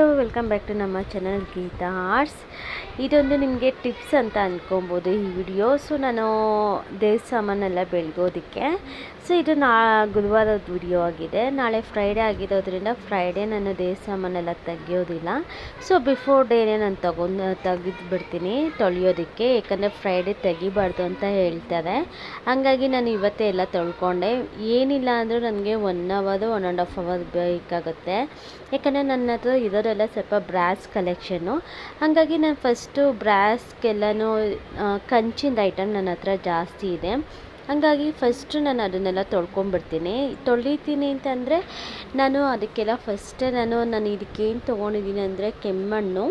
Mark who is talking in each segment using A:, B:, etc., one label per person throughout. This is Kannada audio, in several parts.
A: ವೆಲ್ಕಮ್ ಬ್ಯಾಕ್ ಟು ನಮ್ಮ ಚಾನಲ್ ಗೀತಾ ಆರ್ಟ್ಸ್. ಇದೊಂದು ನಿಮಗೆ ಟಿಪ್ಸ್ ಅಂತ ಅಂದ್ಕೊಬೋದು ಈ ವಿಡಿಯೋ. ಸೊ, ನಾನು ದೇವ್ರ ಸಾಮಾನೆಲ್ಲ ಬೆಳಗೋದಕ್ಕೆ. ಸೊ, ಇದು ನಾ ಗುರುವಾರದ ವಿಡಿಯೋ ಆಗಿದೆ. ನಾಳೆ ಫ್ರೈಡೇ ಆಗಿರೋದ್ರಿಂದ ಫ್ರೈಡೇ ನಾನು ದೇವ್ರ ಸಾಮಾನೆಲ್ಲ ತೆಗಿಯೋದಿಲ್ಲ. ಸೊ ಬಿಫೋರ್ ಡೇನೇ ನಾನು ತಗೊಂಡು, ತೆಗೆದು ಬಿಡ್ತೀನಿ ತೊಳೆಯೋದಕ್ಕೆ. ಯಾಕಂದರೆ ಫ್ರೈಡೇ ತೆಗಿಬಾರ್ದು ಅಂತ ಹೇಳ್ತಾರೆ. ಹಾಗಾಗಿ ನಾನು ಇವತ್ತೇ ಎಲ್ಲ ತೊಳ್ಕೊಂಡೆ. ಏನಿಲ್ಲ ಅಂದರೂ ನನಗೆ ಒನ್ ಅವರು ಒನ್ ಆ್ಯಂಡ್ ಹಾಫ್ ಅವರ್ ಬೇಕಾಗುತ್ತೆ. ಯಾಕಂದರೆ ನನ್ನ ಹತ್ರ ಇರೋರೆಲ್ಲ ಸ್ವಲ್ಪ ಬ್ರಾಸ್ ಕಲೆಕ್ಷನ್ನು. ಹಾಗಾಗಿ ನಾನು ಫಸ್ಟು ಬ್ರಾಸ್ಗೆಲ್ಲನೂ ಕಂಚಿಂದು ಐಟಮ್ ನನ್ನ ಹತ್ರ ಜಾಸ್ತಿ ಇದೆ. ಹಾಗಾಗಿ ಫಸ್ಟ್ ನಾನು ಅದನ್ನೆಲ್ಲ ತೊಳ್ಕೊಂಬಿಡ್ತೀನಿ ತೊಳಿತೀನಿ ಅಂತಂದರೆ ನಾನು ಅದಕ್ಕೆಲ್ಲ ಫಸ್ಟೇ ನಾನು ನಾನು ಇದಕ್ಕೇನು ತೊಗೊಂಡಿದ್ದೀನಿ ಅಂದರೆ ಕೆಮ್ಮಣ್ಣು,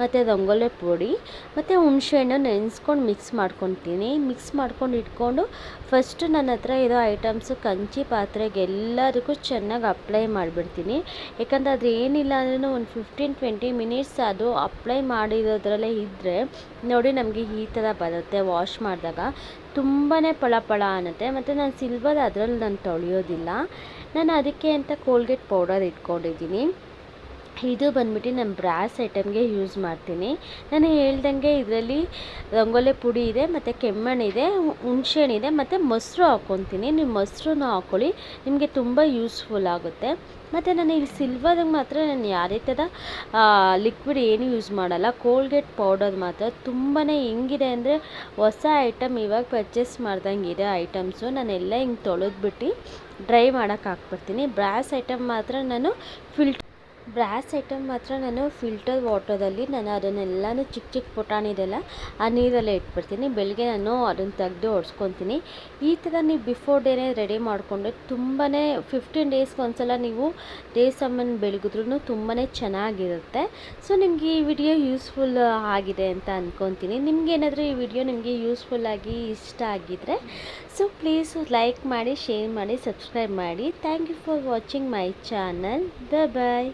A: ಮತ್ತು ರಂಗೋಲೆ ಪುಡಿ, ಮತ್ತು ಹುಣಸೆಹಣ್ಣು ನೆನೆಸ್ಕೊಂಡು ಮಿಕ್ಸ್ ಮಾಡ್ಕೊತೀನಿ. ಮಿಕ್ಸ್ ಮಾಡ್ಕೊಂಡು ಇಟ್ಕೊಂಡು ಫಸ್ಟು ನನ್ನ ಹತ್ರ ಇರೋ ಐಟಮ್ಸು ಕಂಚಿ ಪಾತ್ರೆಗೆ ಎಲ್ಲದಕ್ಕೂ ಚೆನ್ನಾಗಿ ಅಪ್ಲೈ ಮಾಡಿಬಿಡ್ತೀನಿ. ಯಾಕಂದರೆ ಅದು ಏನಿಲ್ಲ ಅಂದ್ರೂ ಒಂದು ಫಿಫ್ಟೀನ್ ಟ್ವೆಂಟಿ ಮಿನಿಟ್ಸ್ ಅದು ಅಪ್ಲೈ ಮಾಡಿರೋದ್ರಲ್ಲೇ ಇದ್ದರೆ ನೋಡಿ ನಮಗೆ ಈ ಥರ ಬರುತ್ತೆ ವಾಶ್ ಮಾಡಿದಾಗ. ತುಂಬಾ ಪಳ ಪಳ ಅನ್ನುತ್ತೆ. ಮತ್ತು ನಾನು ಸಿಲ್ವರ್ ಅದರಲ್ಲಿ ನಾನು ತೊಳೆಯೋದಿಲ್ಲ. ನಾನು ಅದಕ್ಕೆ ಅಂತ ಕೋಲ್ಗೇಟ್ ಪೌಡರ್ ಇಟ್ಕೊಂಡಿದ್ದೀನಿ. ಇದು ಬಂದ್ಬಿಟ್ಟು ನಾನು ಬ್ರಾಸ್ ಐಟಮ್ಗೆ ಯೂಸ್ ಮಾಡ್ತೀನಿ. ನಾನು ಹೇಳ್ದಂಗೆ ಇದರಲ್ಲಿ ರಂಗೋಲೆ ಪುಡಿ ಇದೆ, ಮತ್ತು ಕೆಮ್ಮಣ್ಣಿದೆ ಹುಣ್ಸೆಹಣ್ಣಿದೆ ಮತ್ತು ಮೊಸರು ಹಾಕ್ಕೊತೀನಿ. ನೀವು ಮೊಸರನ್ನ ಹಾಕ್ಕೊಳ್ಳಿ ನಿಮಗೆ ತುಂಬ ಯೂಸ್ಫುಲ್ ಆಗುತ್ತೆ. ಮತ್ತು ನಾನು ಇಲ್ಲಿ ಸಿಲ್ವರ್ಗೆ ಮಾತ್ರ ನಾನು ಯಾವುದೇ ಥರ ಲಿಕ್ವಿಡ್ ಏನು ಯೂಸ್ ಮಾಡಲ್ಲ. ಕೋಲ್ಗೇಟ್ ಪೌಡರ್ ಮಾತ್ರ. ತುಂಬಾ ಹೆಂಗಿದೆ ಅಂದರೆ ಹೊಸ ಐಟಮ್ ಇವಾಗ ಪರ್ಚೇಸ್ ಮಾಡ್ದಂಗೆ ಇದೆ ಐಟಮ್ಸು. ನಾನೆಲ್ಲ ಹಿಂಗೆ ತೊಳೆದ್ಬಿಟ್ಟು ಡ್ರೈ ಮಾಡೋಕ್ಕೆ ಹಾಕ್ಬಿಡ್ತೀನಿ. ಬ್ರಾಸ್ ಐಟಮ್ ಮಾತ್ರ ನಾನು ಫಿಲ್ಟ್ ಬ್ರಾಸ್ ಐಟಮ್ ಮಾತ್ರ ನಾನು ಫಿಲ್ಟರ್ ವಾಟರಲ್ಲಿ ನಾನು ಅದನ್ನೆಲ್ಲನೂ ಚಿಕ್ಕ ಚಿಕ್ಕ ಪುಟಾಣಿದೆಲ್ಲ ಆ ನೀರಲ್ಲೇ ಇಟ್ಬಿಡ್ತೀನಿ. ಬೆಳಗ್ಗೆ ನಾನು ಅದನ್ನು ತೆಗೆದು ಒಡ್ಸ್ಕೊತೀನಿ. ಈ ಥರ ನೀವು ಬಿಫೋರ್ ಡೇನೇ ರೆಡಿ ಮಾಡಿಕೊಂಡು ತುಂಬಾ ಫಿಫ್ಟೀನ್ ಡೇಸ್ಗೆ ಒಂದ್ಸಲ ನೀವು ಡೇ ಸಾಮಾನು ಬೆಳಗಿದ್ರೂ ತುಂಬಾ ಚೆನ್ನಾಗಿರುತ್ತೆ. ಸೊ, ನಿಮಗೆ ಈ ವಿಡಿಯೋ ಯೂಸ್ಫುಲ್ ಆಗಿದೆ ಅಂತ ಅಂದ್ಕೊತೀನಿ ನಿಮಗೇನಾದರೂ ಈ ವಿಡಿಯೋ ನಿಮಗೆ ಯೂಸ್ಫುಲ್ ಆಗಿ ಇಷ್ಟ ಆಗಿದ್ರೆ, ಸೊ, ಪ್ಲೀಸ್ ಲೈಕ್ ಮಾಡಿ, ಶೇರ್ ಮಾಡಿ, ಸಬ್ಸ್ಕ್ರೈಬ್ ಮಾಡಿ. Thank you for watching my channel. Bye